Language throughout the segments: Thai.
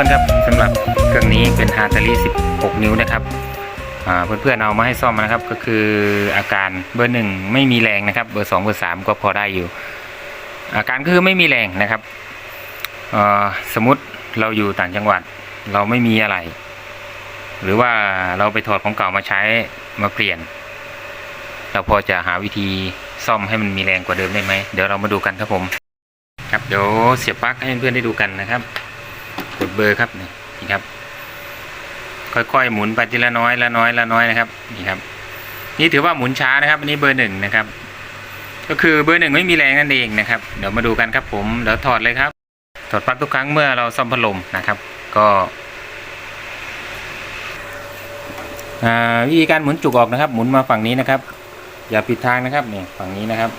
พื่อนๆครับสำหรับเครื่องนี้เป็นฮาร์ตาลี16 นิ้วนะครับเพื่อนๆเอามาให้ซ่อมนะครับก็คืออาการเบอร์หนึ่งไม่มีแรงนะครับ เบอร์สองเบอร์สามก็พอได้อยู่ อาการก็คือไม่มีแรงนะครับสมมติเราอยู่ต่างจังหวัดเราไม่มีอะไร หรือว่าเราไปถอดของเก่ามาใช้มาเปลี่ยน เราพอจะหาวิธีซ่อมให้มันมีแรงกว่าเดิมได้ไหมเดี๋ยวเรามาดูกันครับผม ครับเดี๋ยวเสียบปลั๊กให้เพื่อนๆได้ดูกันนะครับ กดเบอร์ครับนี่นี่ครับ ค่อยๆหมุนไปทีละน้อยละน้อยละน้อยนะครับนี่ครับ นี่ถือว่าหมุนช้านะครับ อันนี้เบอร์หนึ่งนะครับ ก็คือเบอร์หนึ่งไม่มีแรงนั่นเองนะครับ เดี๋ยวมาดูกันครับผมเดี๋ยวถอดเลยครับ ถอดปลั๊กทุกครั้งเมื่อเราซ่อมพัดลมนะครับ ก็วิธีการหมุนจุกออกนะครับ หมุนมาฝั่งนี้นะครับ อย่าผิดทางนะครับนี่ฝั่งนี้นะครับ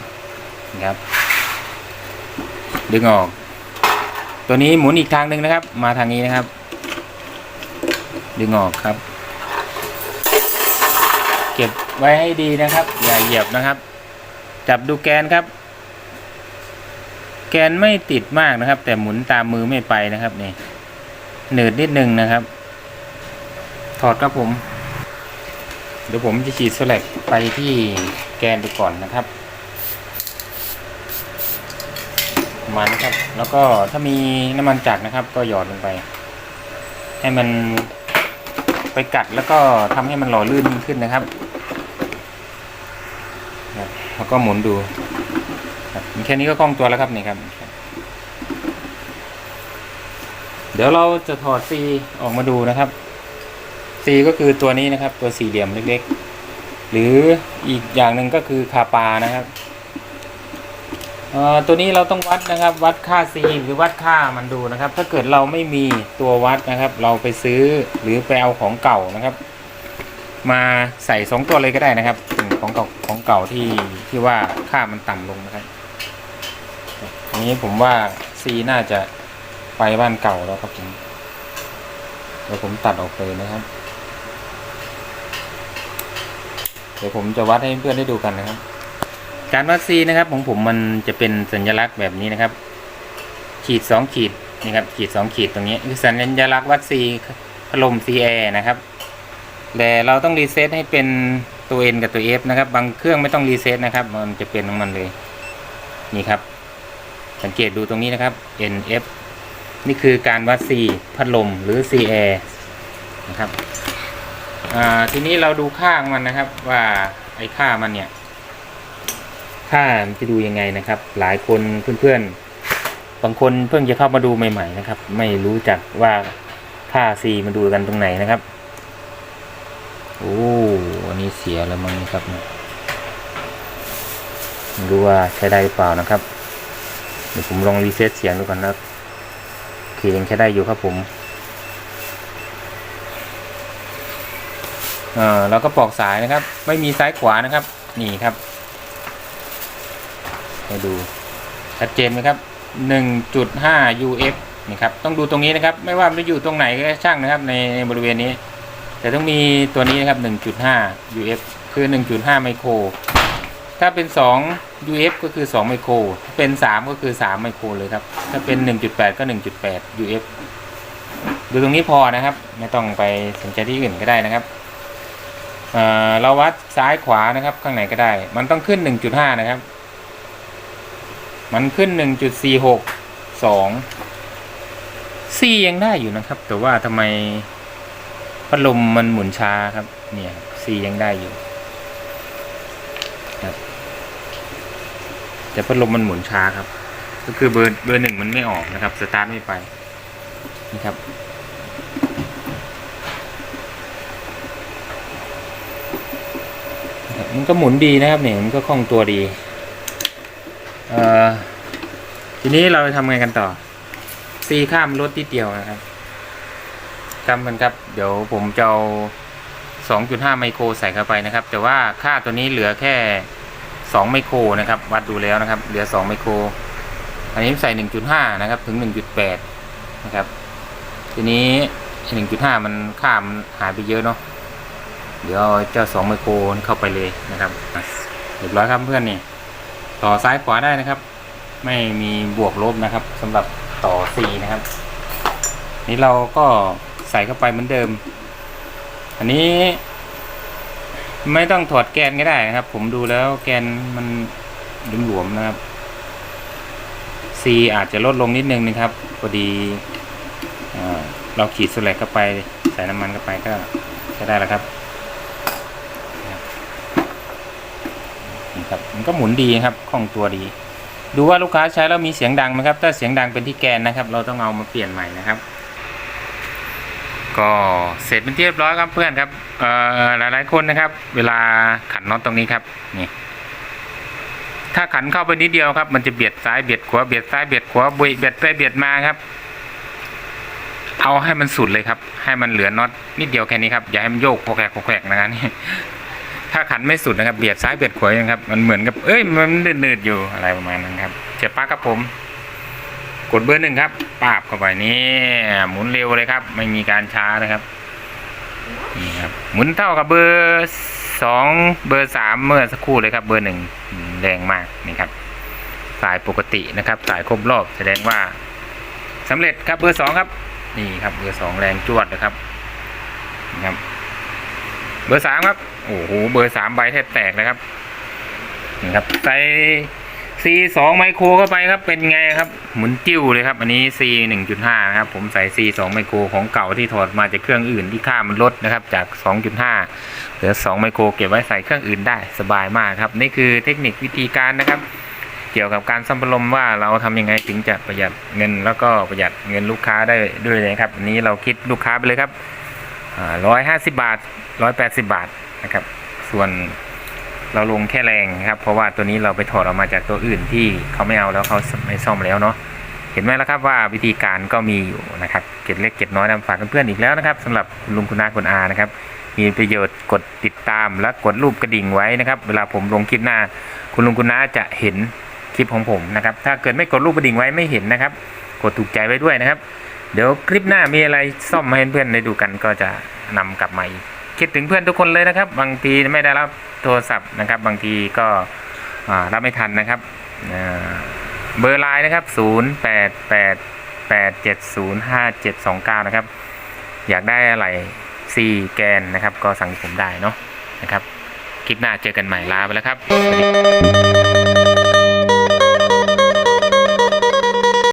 นี่ครับ ดึงออก ตัวนี้หมุนอีกทางหนึ่งนะครับ มาทางนี้นะครับ ดึงออกครับ เก็บไว้ให้ดีนะครับ อย่าเหยียบนะครับ จับดูแกนครับ แกนไม่ติดมากนะครับ แต่หมุนตามมือไม่ไปนะครับนี่หนืดนิดนึงนะครับ ถอดครับผม เดี๋ยวผมจะฉีดสแลกไปที่แกนดูก่อนนะครับ มันครับ แล้วก็ถ้ามีน้ำมันจักรนะครับ ก็หยอดลงไป ให้มันไปกัดแล้วก็ทำให้มันหล่อลื่นขึ้นนะครับแล้วก็หมุนดูครับแค่นี้ก็คล่องตัวแล้วครับนี่ครับ เดี๋ยวเราจะถอดซีออกมาดูนะครับซีก็คือตัวนี้นะครับ ตัวสี่เหลี่ยมเล็กๆ หรืออีกอย่างหนึ่งก็คือคาปานะครับ ตัวนี้เราต้องวัดนะครับวัดค่า C หรือวัดค่ามันดูนะครับ ถ้าเกิดเราไม่มีตัววัดนะครับ เราไปซื้อหรือไปเอาของเก่านะครับ มาใส่สองตัวเลยก็ได้นะครับของเก่าของเก่าที่ที่ว่าค่ามันต่ำลงนะครับอันนี้ผมว่า C น่าจะไปบ้านเก่าแล้วครับผมเดี๋ยวผมตัดออกเลยนะครับ เดี๋ยวผมจะวัดให้เพื่อนได้ดูกันนะครับ การวัดซีนะครับของผมมันจะเป็นสัญลักษณ์แบบนี้นะครับ ขีดสองขีดนี่ครับขีดสองขีดตรงนี้คือสัญลักษณ์วัดซีพัดลมซีแอร์นะครับแต่เราต้องรีเซ็ตให้เป็นตัว N กับตัว F นะครับ บางเครื่องไม่ต้องรีเซ็ตนะครับ มันจะเป็นของมันเลย นี่ครับ สังเกตดูตรงนี้นะครับ N F นี่คือการวัดซีพัดลมหรือ C air นะครับทีนี้เราดูค่างมันนะครับว่าไอ้ค่ามันเนี่ย ค่าจะดูยังไงนะครับ หลายคนเพื่อนๆ บางคนเพิ่งจะเข้ามาดูใหม่ ๆ นะครับ ไม่รู้จักว่าค่า C มาดูกันตรงไหนนะครับ โอ้อันนี้เสียแล้วมั้งครับไม่รู้ว่าใช้ได้หรือเปล่านะครับ เดี๋ยวผมลองรีเซ็ตเสียงดูก่อนนะโอเคยังใช้ได้อยู่ครับผมเออเราก็ปอกสายนะครับ ไม่มีซ้ายขวานะครับ นี่ครับ ให้ดูชัดเจนไหมครับ 1.5 UF นี่ครับ ต้องดูตรงนี้นะครับ ไม่ว่ามันจะอยู่ตรงไหนก็ช่างนะครับในบริเวณนี้ แต่ต้องมีตัวนี้นะครับ 1.5 UF คือ 1.5 ไมโคร ถ้าเป็น 2 UF ก็คือ 2 ไมโครถ้าเป็น 3 ก็คือ 3 ไมโครเลยครับ ถ้าเป็น 1.8 ก็ 1.8 UF ดูตรงนี้พอนะครับ ไม่ต้องไปสนใจที่อื่นก็ได้นะครับเอ่อเราวัดซ้ายขวานะครับ ข้างไหนก็ได้ มันต้องขึ้น 1.5 นะครับ มันขึ้นหนึ่งจุดสี่หกสองซียังได้อยู่นะครับ แต่ว่าทำไมพัดลมมันหมุนช้าครับ เนี่ยซียังได้อยู่ครับแต่พัดลมมันหมุนช้าครับ ก็คือเบอร์เบอร์หนึ่งมันไม่ออกนะครับ สตาร์ทไม่ไปนี่ครับมันก็หมุนดีนะครับเนี่ยมันก็คล่องตัวดี ทีนี้เราจะทำไงกันต่อซีข้ามรถที่เดียวนะครับจำกันครับ เดี๋ยวผมจะเอา2.5 ไมโครใส่เข้าไปนะครับ แต่ว่าค่าตัวนี้เหลือแค่ 2 ไมโครนะครับ วัดดูแล้วนะครับ เหลือ 2 ไมโคร อันนี้ใส่ 1.5 นะครับ ถึง 1.8 นะครับ ทีนี้ 1.5 มันค่ามันหายไปเยอะเนาะ เดี๋ยวเจ้า 2 ไมโครเข้าไปเลยนะครับเรียบร้อยครับเพื่อนนี่ ต่อซ้ายขวาได้นะครับ ไม่มีบวกลบนะครับสำหรับต่อ C นะครับ นี่เราก็ใส่เข้าไปเหมือนเดิม อันนี้ ไม่ต้องถอดแกนก็ได้นะครับ ผมดูแล้วแกนมันหลวมๆนะครับ C อาจจะลดลงนิดนึงนะครับพอดีเราขีดสแลกเข้าไปใส่น้ำมันเข้าไปก็ใช้ได้แล้วครับนี่ครับ มันก็หมุนดีครับคล่องตัวดี ดูว่าลูกค้าใช้แล้วมีเสียงดังไหมครับ ถ้าเสียงดังเป็นที่แกนนะครับ เราต้องเอามาเปลี่ยนใหม่นะครับ ก็เสร็จเป็นที่เรียบร้อยครับเพื่อนครับเอ่อหลายๆคนนะครับ เวลาขันน็อตตรงนี้ครับนี่ถ้าขันเข้าไปนิดเดียวครับ มันจะเบียดซ้ายเบียดขวาเบียดซ้ายเบียดขวาเบียดไปเบียดมาครับ เอาให้มันสุดเลยครับ ให้มันเหลือน็อตนิดเดียวแค่นี้ครับอย่าให้มันโยกโคแกกโคแกกนะครับนี่ ถ้าขันไม่สุดนะครับเบียดซ้ายเบียดขวานะครับ มันเหมือนกับเอ้ยมันหนืดๆอยู่อะไรประมาณนั้นครับเจ็บปากครับผม กดเบอร์หนึ่งครับปาบเข้าไปนี่หมุนเร็วเลยครับ ไม่มีการช้านะครับนี่ครับหมุนเท่ากับเบอร์สองเบอร์สามเมื่อสักครู่เลยครับ เบอร์หนึ่งแรงมากนี่ครับ สายปกตินะครับ สายครบรอบแสดงว่าสำเร็จครับเบอร์สองครับ นี่ครับเบอร์สองแรงจวดนะครับนี่ครับ เบอร์สามครับ โอ้โห เบอร์สามใบแทบแตกเลยครับนี่ครับ ใส่ C สองไมโครเข้าไปครับ เป็นไงครับ หมุนจิ้วเลยครับ อันนี้ C หนึ่งจุดห้านะครับ ผมใส่ C สองไมโครของเก่าที่ถอดมาจากเครื่องอื่นที่ค่ามันลดนะครับ จากสองจุดห้าเหลือสองไมโครเก็บไว้ใส่เครื่องอื่นได้สบายมากครับ นี่คือเทคนิควิธีการนะครับ เกี่ยวกับการซ่อมพัดลมว่าเราทำยังไงถึงจะประหยัดเงินแล้วก็ประหยัดเงินลูกค้าได้ด้วยนะครับอันนี้เราคิดลูกค้าไปเลยครับ ร้อยห้าสิบาทร้อยแปดสิบาทนะครับ ส่วนเราลงแค่แรงครับ เพราะว่าตัวนี้เราไปถอดออกมาจากตัวอื่นที่เขาไม่เอาแล้วเขาไม่ซ่อมแล้วเนาะเห็นไหมแล้วครับว่าวิธีการก็มีอยู่นะครับเก็ดเล็กเก็ดน้อยนำฝากเพื่อนๆอีกแล้วนะครับสำหรับคุณลุงคุณนาคุณอานะครับ มีประโยชน์กดติดตามและกดรูปกระดิ่งไว้นะครับ เวลาผมลงคลิปหน้า คุณลุงคุณน้าจะเห็นคลิปของผมนะครับ ถ้าเกิดไม่กดรูปกระดิ่งไว้ไม่เห็นนะครับ กดถูกใจไว้ด้วยนะครับ เดี๋ยวคลิปหน้ามีอะไรซ่อมให้เพื่อนได้ดูกันก็จะนำกลับมาอีกคิดถึงเพื่อนทุกคนเลยนะครับ บางทีไม่ได้รับโทรศัพท์นะครับ บางทีก็รับไม่ทันนะครับเบอร์ไลน์นะครับ 0 8 8 8 7 0 5 7 2 9 นะครับ อยากได้อะไร C แกนนะครับ ก็สั่งผมได้เนาะนะครับ คลิปหน้าเจอกันใหม่ลาไปแล้วครับสวัสดี